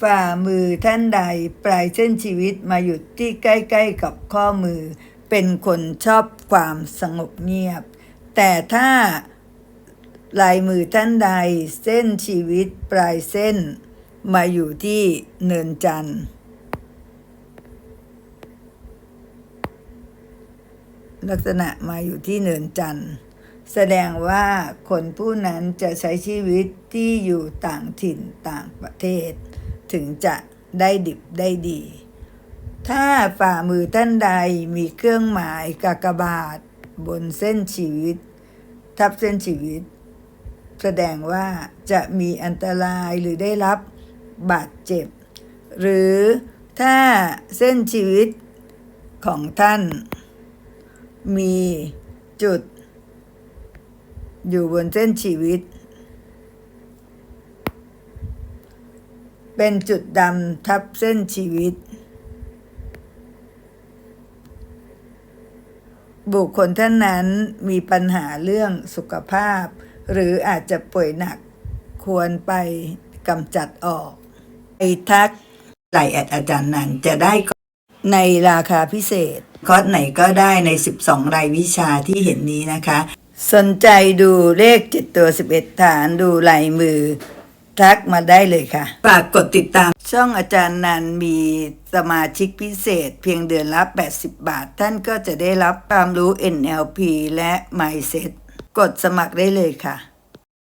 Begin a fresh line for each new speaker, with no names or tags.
ฝ่ามือท่านใดปลายเส้นชีวิตมาหยุดที่ใกล้ๆกับข้อมือ เป็นคนชอบความสงบเงียบ แต่ถ้าลายมือท่านใดเส้นชีวิตปลายเส้น มาอยู่ที่เนินจันทร์ลักษณะมาอยู่ที่เนินจันทร์แสดงว่าคนผู้นั้นจะใช้ชีวิตที่อยู่ต่างถิ่นต่างประเทศ ถึงจะได้ดิบได้ดี ถ้าฝ่ามือท่านใดมีเครื่องหมายกากบาท บนเส้นชีวิต ทับเส้นชีวิต แสดงว่าจะมีอันตรายหรือได้รับบาดเจ็บ หรือถ้าเส้นชีวิตของท่าน มีจุด อยู่บนเส้นชีวิต เป็นจุดดำทับเส้นชีวิต บุคคลท่านนั้นมีปัญหาเรื่องสุขภาพ หรืออาจจะป่วยหนักควรไปกำจัดออกไอทักไหลแอดอาจารย์นันจะได้ในราคาพิเศษ คอร์สไหนก็ได้ใน 12 รายวิชาที่เห็นนี้นะคะ สนใจดูเลข 7 ตัว 11 ฐานดูลายมือ ทักมาได้เลยค่ะ ฝากกดติดตาม ช่องอาจารย์นันมีสมาชิกพิเศษ เพียงเดือนละ 80 บาท ท่านก็จะได้รับความรู้ NLP และ Mindset กดสมัครได้เลยค่ะ